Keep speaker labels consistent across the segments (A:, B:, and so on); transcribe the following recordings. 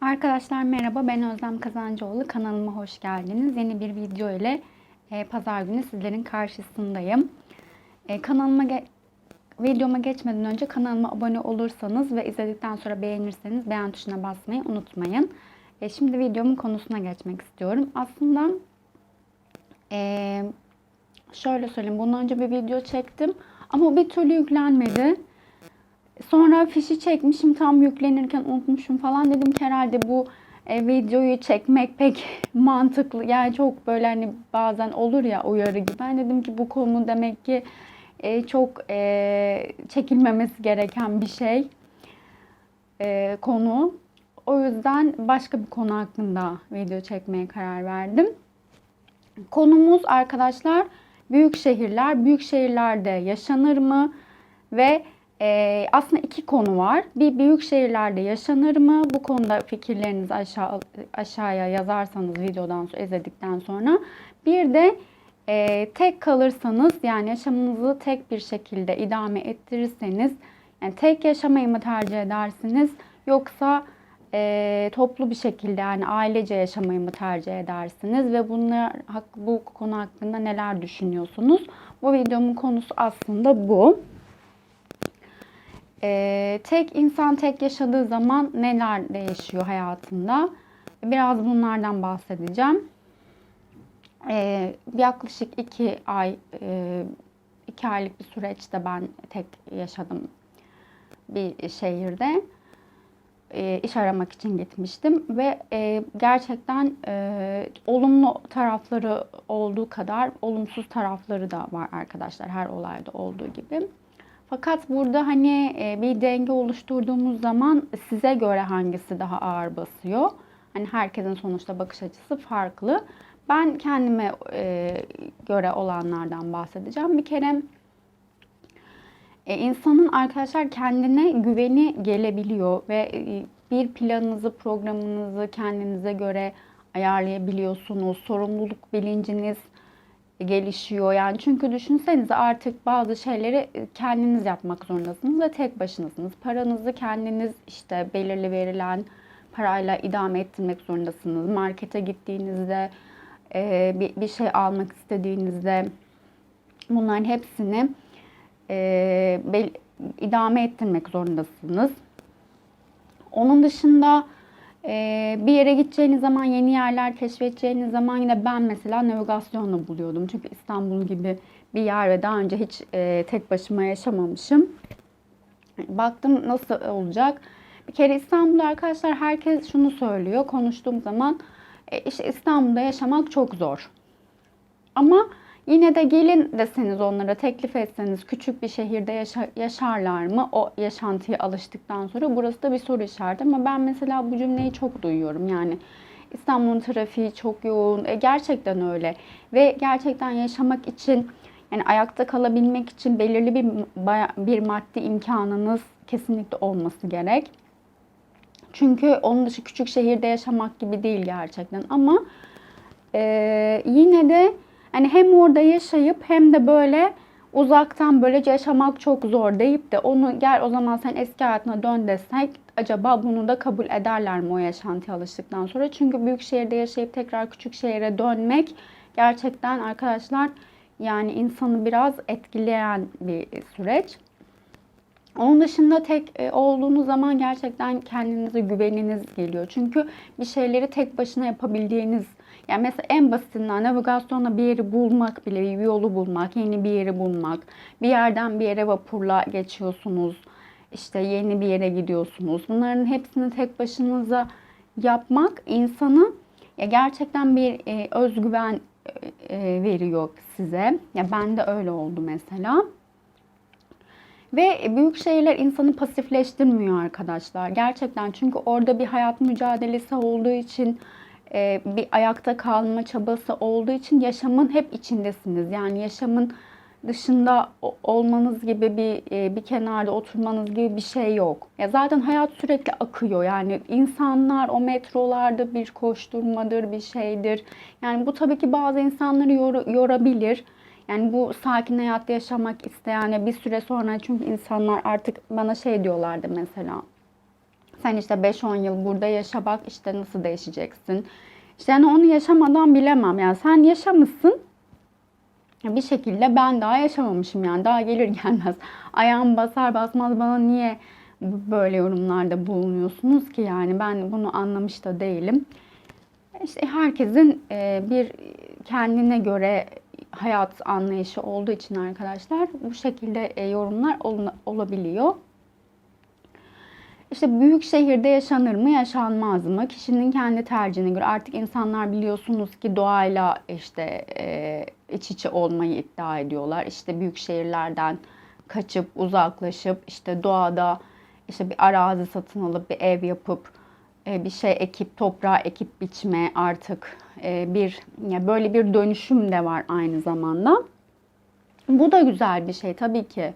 A: Arkadaşlar merhaba ben Özlem Kazancıoğlu kanalıma hoş geldiniz. Yeni bir video ile e, pazar günü sizlerin karşısındayım. E, kanalıma ge- videoma geçmeden önce kanalıma abone olursanız ve izledikten sonra beğenirseniz beğen tuşuna basmayı unutmayın. E, şimdi videomun konusuna geçmek istiyorum. Aslında e, şöyle söyleyeyim bundan önce bir video çektim ama bir türlü yüklenmedi. Sonra fişi çekmişim tam yüklenirken unutmuşum falan dedim ki herhalde bu e, videoyu çekmek pek mantıklı yani çok böyle hani bazen olur ya uyarı gibi. Ben dedim ki bu konu demek ki e, çok e, çekilmemesi gereken bir şey e, konu. O yüzden başka bir konu hakkında video çekmeye karar verdim. Konumuz arkadaşlar büyük şehirler. Büyük şehirlerde yaşanır mı? Ve e, aslında iki konu var. Bir büyük şehirlerde yaşanır mı? Bu konuda fikirlerinizi aşağı aşağıya yazarsanız videodan izledikten sonra. Bir de e, tek kalırsanız yani yaşamınızı tek bir şekilde idame ettirirseniz yani tek yaşamayı mı tercih edersiniz yoksa e, toplu bir şekilde yani ailece yaşamayı mı tercih edersiniz ve bunlar bu konu hakkında neler düşünüyorsunuz? Bu videomun konusu aslında bu. Ee, tek insan tek yaşadığı zaman neler değişiyor hayatında? Biraz bunlardan bahsedeceğim. Ee, yaklaşık iki ay, e, iki aylık bir süreçte ben tek yaşadım bir şehirde. E, iş aramak için gitmiştim ve e, gerçekten e, olumlu tarafları olduğu kadar olumsuz tarafları da var arkadaşlar her olayda olduğu gibi. Fakat burada hani e, bir denge oluşturduğumuz zaman size göre hangisi daha ağır basıyor? Hani herkesin sonuçta bakış açısı farklı. Ben kendime e, göre olanlardan bahsedeceğim. Bir kere e, insanın arkadaşlar kendine güveni gelebiliyor ve bir planınızı, programınızı kendinize göre ayarlayabiliyorsunuz. Sorumluluk bilinciniz gelişiyor. Yani çünkü düşünsenize artık bazı şeyleri kendiniz yapmak zorundasınız ve tek başınasınız. Paranızı kendiniz işte belirli verilen parayla idame ettirmek zorundasınız. Markete gittiğinizde e, bir, şey almak istediğinizde bunların hepsini e, idame ettirmek zorundasınız. Onun dışında bir yere gideceğiniz zaman, yeni yerler keşfedeceğiniz zaman yine ben mesela navigasyonla buluyordum. Çünkü İstanbul gibi bir yer ve daha önce hiç e, tek başıma yaşamamışım. Baktım nasıl olacak. Bir kere İstanbul'da arkadaşlar herkes şunu söylüyor konuştuğum zaman. E, işte İstanbul'da yaşamak çok zor. Ama Yine de gelin deseniz onlara teklif etseniz küçük bir şehirde yaşa, yaşarlar mı? O yaşantıya alıştıktan sonra burası da bir soru işareti ama ben mesela bu cümleyi çok duyuyorum. Yani İstanbul'un trafiği çok yoğun. E, gerçekten öyle. Ve gerçekten yaşamak için yani ayakta kalabilmek için belirli bir bir maddi imkanınız kesinlikle olması gerek. Çünkü onun dışı küçük şehirde yaşamak gibi değil gerçekten ama e, yine de Hani hem orada yaşayıp hem de böyle uzaktan böylece yaşamak çok zor deyip de onu gel o zaman sen eski hayatına dön desek acaba bunu da kabul ederler mi o yaşantıya alıştıktan sonra? Çünkü büyük şehirde yaşayıp tekrar küçük şehire dönmek gerçekten arkadaşlar yani insanı biraz etkileyen bir süreç. Onun dışında tek e, olduğunuz zaman gerçekten kendinize güveniniz geliyor. Çünkü bir şeyleri tek başına yapabildiğiniz yani mesela en basitinden navigasyonla bir yeri bulmak bile, bir yolu bulmak, yeni bir yeri bulmak. Bir yerden bir yere vapurla geçiyorsunuz. İşte yeni bir yere gidiyorsunuz. Bunların hepsini tek başınıza yapmak insanı ya gerçekten bir e, özgüven e, veriyor size. Ya ben de öyle oldu mesela. Ve büyük şeyler insanı pasifleştirmiyor arkadaşlar. Gerçekten çünkü orada bir hayat mücadelesi olduğu için e, bir ayakta kalma çabası olduğu için yaşamın hep içindesiniz. Yani yaşamın dışında olmanız gibi bir e, bir kenarda oturmanız gibi bir şey yok. Ya zaten hayat sürekli akıyor. Yani insanlar o metrolarda bir koşturmadır, bir şeydir. Yani bu tabii ki bazı insanları yor, yorabilir. Yani bu sakin hayatta yaşamak isteyen bir süre sonra çünkü insanlar artık bana şey diyorlardı mesela Sen işte 5-10 yıl burada yaşa bak işte nasıl değişeceksin. İşte yani onu yaşamadan bilemem. Yani sen yaşamışsın bir şekilde ben daha yaşamamışım yani daha gelir gelmez ayağım basar basmaz bana niye böyle yorumlarda bulunuyorsunuz ki yani ben bunu anlamış da değilim. İşte herkesin e, bir kendine göre hayat anlayışı olduğu için arkadaşlar bu şekilde e, yorumlar olabiliyor. İşte büyük şehirde yaşanır mı, yaşanmaz mı? Kişinin kendi tercihine göre. Artık insanlar biliyorsunuz ki doğayla işte e, iç içe olmayı iddia ediyorlar. İşte büyük şehirlerden kaçıp, uzaklaşıp, işte doğada işte bir arazi satın alıp bir ev yapıp e, bir şey ekip, toprağa ekip biçme artık e, bir ya böyle bir dönüşüm de var aynı zamanda. Bu da güzel bir şey tabii ki.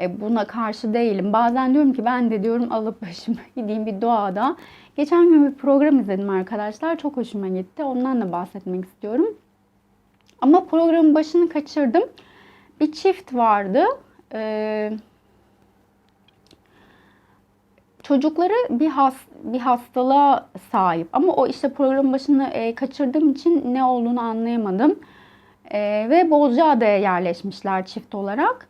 A: E, buna karşı değilim. Bazen diyorum ki ben de diyorum alıp başımı gideyim bir doğada. Geçen gün bir program izledim arkadaşlar. Çok hoşuma gitti. Ondan da bahsetmek istiyorum. Ama programın başını kaçırdım. Bir çift vardı. Ee, çocukları bir has bir hastalığa sahip ama o işte programın başını e, kaçırdığım için ne olduğunu anlayamadım. E, ve Bozcaada'ya yerleşmişler çift olarak.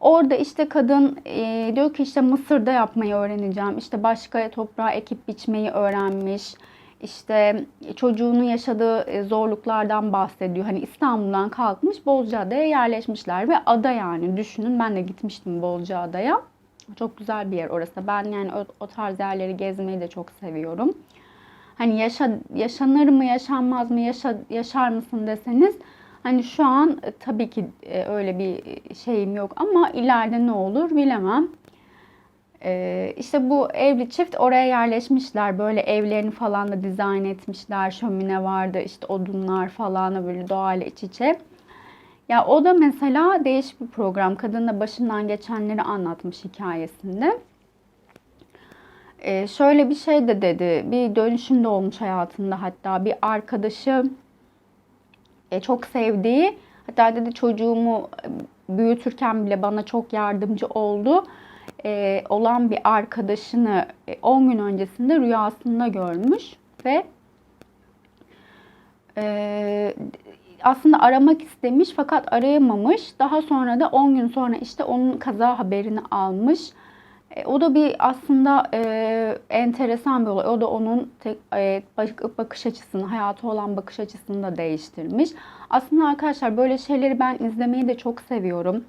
A: Orada işte kadın e, diyor ki işte Mısır'da yapmayı öğreneceğim. İşte başka toprağa ekip biçmeyi öğrenmiş. İşte çocuğunun yaşadığı e, zorluklardan bahsediyor. Hani İstanbul'dan kalkmış Bozcaada'ya yerleşmişler ve ada yani düşünün ben de gitmiştim Bozcaada'ya. Çok güzel bir yer orası. Ben yani o, o tarz yerleri gezmeyi de çok seviyorum. Hani yaşa, yaşanır mı yaşanmaz mı yaşa, yaşar mısın deseniz Hani şu an e, tabii ki e, öyle bir şeyim yok ama ileride ne olur bilemem. Ee, işte bu evli çift oraya yerleşmişler. Böyle evlerini falan da dizayn etmişler. Şömine vardı, işte odunlar falan böyle doğayla iç içe. Ya o da mesela değişik bir program. Kadın da başından geçenleri anlatmış hikayesinde. Ee, şöyle bir şey de dedi. Bir dönüşüm de olmuş hayatında hatta. Bir arkadaşı e, çok sevdiği hatta dedi çocuğumu e, büyütürken bile bana çok yardımcı oldu e, olan bir arkadaşını 10 gün öncesinde rüyasında görmüş ve aslında aramak istemiş fakat arayamamış. Daha sonra da 10 gün sonra işte onun kaza haberini almış. E, o da bir aslında e, enteresan bir olay. O da onun tek, e, bakış açısını, hayatı olan bakış açısını da değiştirmiş. Aslında arkadaşlar böyle şeyleri ben izlemeyi de çok seviyorum.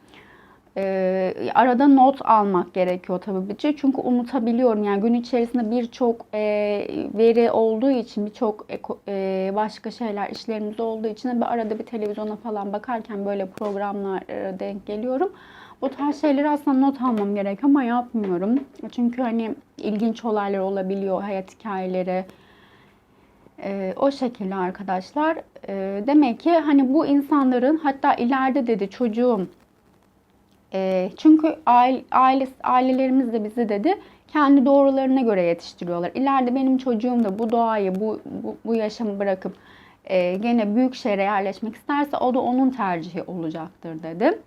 A: E, arada not almak gerekiyor tabii ki. Çünkü unutabiliyorum. Yani gün içerisinde birçok e, veri olduğu için, birçok e, başka şeyler, işlerimiz olduğu için bir arada bir televizyona falan bakarken böyle programlara denk geliyorum. Bu tarz şeyleri aslında not almam gerek ama yapmıyorum. Çünkü hani ilginç olaylar olabiliyor, hayat hikayeleri. Ee, o şekilde arkadaşlar. Ee, demek ki hani bu insanların hatta ileride dedi çocuğum e, çünkü aile, aile, ailelerimiz de bizi dedi kendi doğrularına göre yetiştiriyorlar. İleride benim çocuğum da bu doğayı, bu, bu, bu yaşamı bırakıp e, gene büyük şehre yerleşmek isterse o da onun tercihi olacaktır dedi.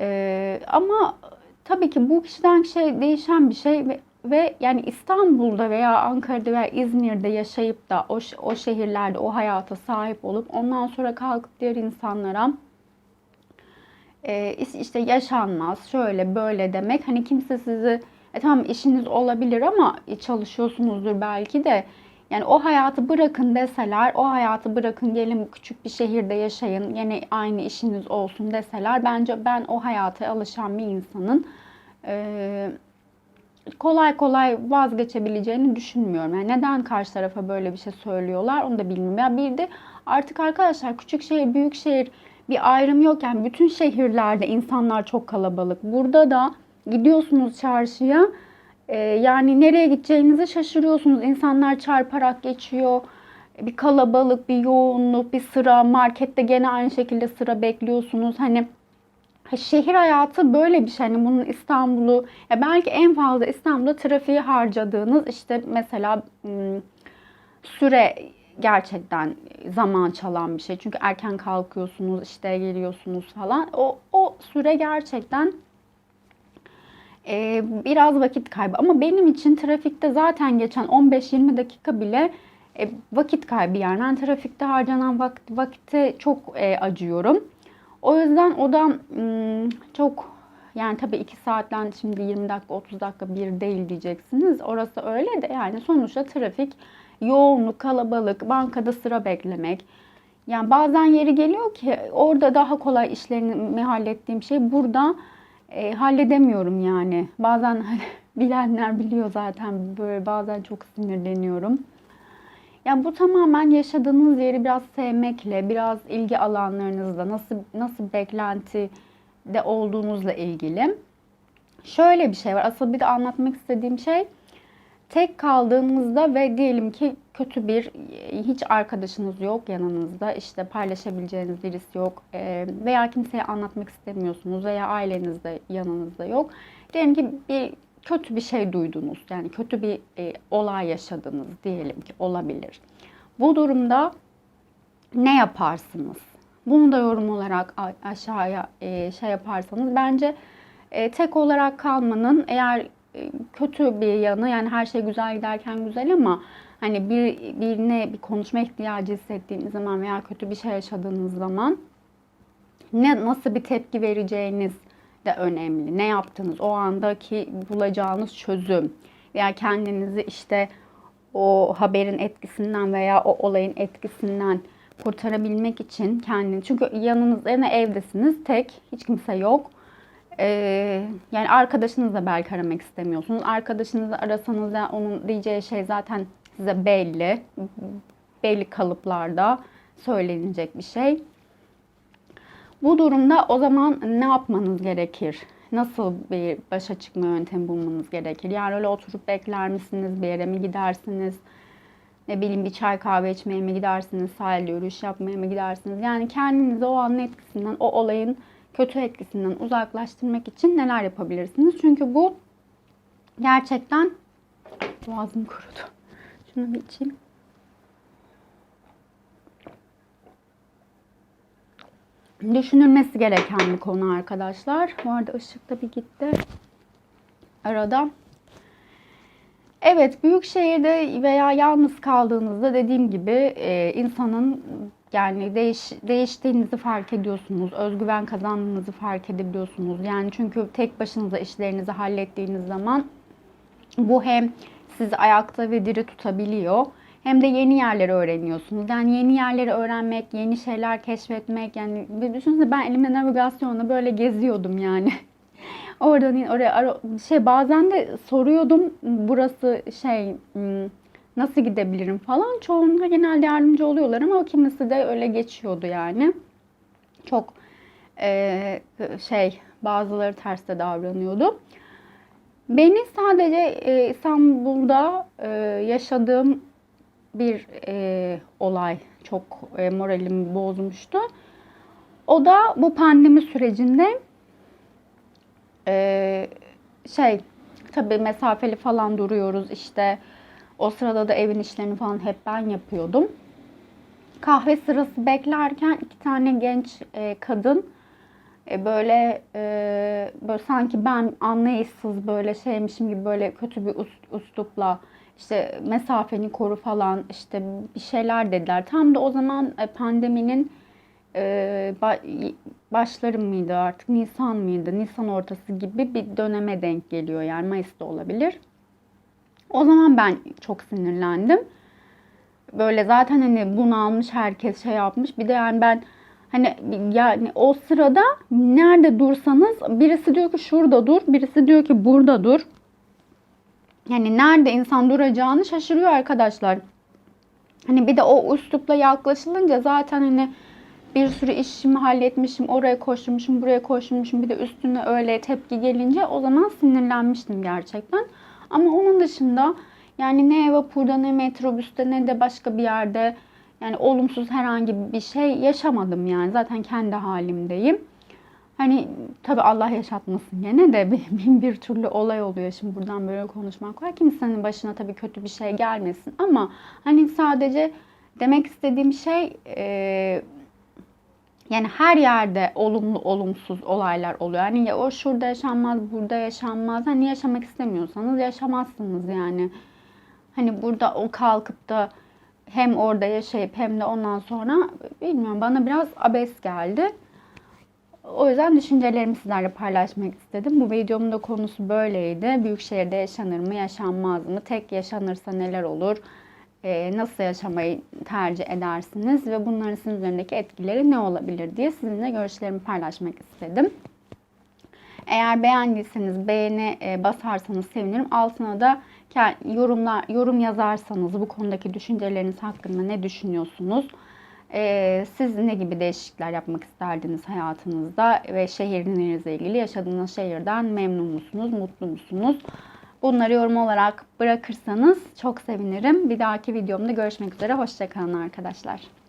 A: Ee, ama tabii ki bu kişiden şey değişen bir şey ve, ve yani İstanbul'da veya Ankara'da veya İzmir'de yaşayıp da o, o şehirlerde o hayata sahip olup ondan sonra kalkıp diğer insanlara e, işte yaşanmaz şöyle böyle demek hani kimse sizi e, tamam işiniz olabilir ama çalışıyorsunuzdur belki de yani o hayatı bırakın deseler, o hayatı bırakın gelin küçük bir şehirde yaşayın, yine aynı işiniz olsun deseler bence ben o hayata alışan bir insanın e, kolay kolay vazgeçebileceğini düşünmüyorum. Yani neden karşı tarafa böyle bir şey söylüyorlar onu da bilmiyorum. Ya bir de artık arkadaşlar küçük şehir, büyük şehir bir ayrım yok. Yani bütün şehirlerde insanlar çok kalabalık. Burada da gidiyorsunuz çarşıya ee, yani nereye gideceğinizi şaşırıyorsunuz. İnsanlar çarparak geçiyor. Bir kalabalık, bir yoğunluk, bir sıra. Markette gene aynı şekilde sıra bekliyorsunuz. Hani şehir hayatı böyle bir şey. Hani bunun İstanbul'u ya belki en fazla İstanbul'da trafiği harcadığınız işte mesela süre gerçekten zaman çalan bir şey. Çünkü erken kalkıyorsunuz, işte geliyorsunuz falan. O o süre gerçekten e, biraz vakit kaybı. Ama benim için trafikte zaten geçen 15-20 dakika bile e, vakit kaybı yani. Ben trafikte harcanan vakit, vakite çok e, acıyorum. O yüzden o da çok yani tabii 2 saatten şimdi 20 dakika 30 dakika bir değil diyeceksiniz. Orası öyle de yani sonuçta trafik yoğunluk, kalabalık, bankada sıra beklemek. Yani bazen yeri geliyor ki orada daha kolay işlerimi hallettiğim şey burada e, halledemiyorum yani. Bazen bilenler biliyor zaten böyle bazen çok sinirleniyorum. Yani bu tamamen yaşadığınız yeri biraz sevmekle, biraz ilgi alanlarınızla, nasıl nasıl beklenti de olduğunuzla ilgili. Şöyle bir şey var. Asıl bir de anlatmak istediğim şey tek kaldığınızda ve diyelim ki kötü bir hiç arkadaşınız yok yanınızda işte paylaşabileceğiniz birisi yok e, veya kimseye anlatmak istemiyorsunuz veya aileniz de yanınızda yok. Diyelim ki bir kötü bir şey duydunuz yani kötü bir e, olay yaşadınız diyelim ki olabilir. Bu durumda ne yaparsınız? Bunu da yorum olarak aşağıya e, şey yaparsanız bence e, tek olarak kalmanın eğer e, kötü bir yanı yani her şey güzel giderken güzel ama hani bir birine bir konuşma ihtiyacı hissettiğiniz zaman veya kötü bir şey yaşadığınız zaman ne nasıl bir tepki vereceğiniz de önemli. Ne yaptınız? O andaki bulacağınız çözüm veya kendinizi işte o haberin etkisinden veya o olayın etkisinden kurtarabilmek için kendini çünkü yanınızda yani evdesiniz tek hiç kimse yok. Ee, yani arkadaşınızla belki aramak istemiyorsunuz. Arkadaşınızla arasanız da onun diyeceği şey zaten size belli. Belli kalıplarda söylenecek bir şey. Bu durumda o zaman ne yapmanız gerekir? Nasıl bir başa çıkma yöntemi bulmanız gerekir? Yani öyle oturup bekler misiniz? Bir yere mi gidersiniz? Ne bileyim bir çay kahve içmeye mi gidersiniz? Sahilde yürüyüş yapmaya mı gidersiniz? Yani kendinizi o anın etkisinden, o olayın kötü etkisinden uzaklaştırmak için neler yapabilirsiniz? Çünkü bu gerçekten boğazım kurudu. Şunu bir içeyim. Düşünülmesi gereken bir konu arkadaşlar. Bu arada ışık da bir gitti. Arada. Evet, büyük şehirde veya yalnız kaldığınızda dediğim gibi e, insanın yani değiş, değiştiğinizi fark ediyorsunuz. Özgüven kazandığınızı fark edebiliyorsunuz. Yani çünkü tek başınıza işlerinizi hallettiğiniz zaman bu hem sizi ayakta ve diri tutabiliyor. Hem de yeni yerleri öğreniyorsunuz. Yani yeni yerleri öğrenmek, yeni şeyler keşfetmek. Yani düşünsene ben elimde navigasyonla böyle geziyordum yani. Oradan oraya şey bazen de soruyordum burası şey hmm, nasıl gidebilirim falan. Çoğunlukla genelde yardımcı oluyorlar ama kimisi de öyle geçiyordu yani. Çok e, şey bazıları terste davranıyordu. Beni sadece e, İstanbul'da e, yaşadığım bir e, olay çok e, moralimi bozmuştu. O da bu pandemi sürecinde e, şey tabii mesafeli falan duruyoruz işte o sırada da evin işlerini falan hep ben yapıyordum. Kahve sırası beklerken iki tane genç e, kadın e, böyle e, böyle sanki ben anlayışsız böyle şeymişim gibi böyle kötü bir ust, uslupla işte mesafeni koru falan işte bir şeyler dediler. Tam da o zaman e, pandeminin e, başları mıydı artık Nisan mıydı? Nisan ortası gibi bir döneme denk geliyor yani Mayıs'ta olabilir. O zaman ben çok sinirlendim. Böyle zaten hani bunalmış herkes şey yapmış. Bir de yani ben hani yani o sırada nerede dursanız birisi diyor ki şurada dur, birisi diyor ki burada dur. Yani nerede insan duracağını şaşırıyor arkadaşlar. Hani bir de o üslupla yaklaşılınca zaten hani bir sürü işimi halletmişim, oraya koşmuşum, buraya koşmuşum. Bir de üstüne öyle tepki gelince o zaman sinirlenmiştim gerçekten. Ama onun dışında yani ne vapurda ne metrobüste ne de başka bir yerde yani olumsuz herhangi bir şey yaşamadım yani. Zaten kendi halimdeyim. Hani tabi Allah yaşatmasın gene de bin bir türlü olay oluyor şimdi buradan böyle konuşmak var. Kimsenin başına tabii kötü bir şey gelmesin ama hani sadece demek istediğim şey e, Yani her yerde olumlu olumsuz olaylar oluyor. Yani ya o şurada yaşanmaz, burada yaşanmaz. Hani yaşamak istemiyorsanız yaşamazsınız yani. Hani burada o kalkıp da hem orada yaşayıp hem de ondan sonra bilmiyorum bana biraz abes geldi. O yüzden düşüncelerimi sizlerle paylaşmak istedim. Bu videomun da konusu böyleydi. Büyük şehirde yaşanır mı, yaşanmaz mı? Tek yaşanırsa neler olur? Ee, nasıl yaşamayı tercih edersiniz? Ve bunların sizin üzerindeki etkileri ne olabilir diye sizinle görüşlerimi paylaşmak istedim. Eğer beğendiyseniz beğeni e, basarsanız sevinirim. Altına da yorumlar yorum yazarsanız bu konudaki düşünceleriniz hakkında ne düşünüyorsunuz? E, siz ne gibi değişiklikler yapmak isterdiniz hayatınızda ve şehrinizle ilgili yaşadığınız şehirden memnun musunuz, mutlu musunuz? Bunları yorum olarak bırakırsanız çok sevinirim. Bir dahaki videomda görüşmek üzere. Hoşçakalın arkadaşlar.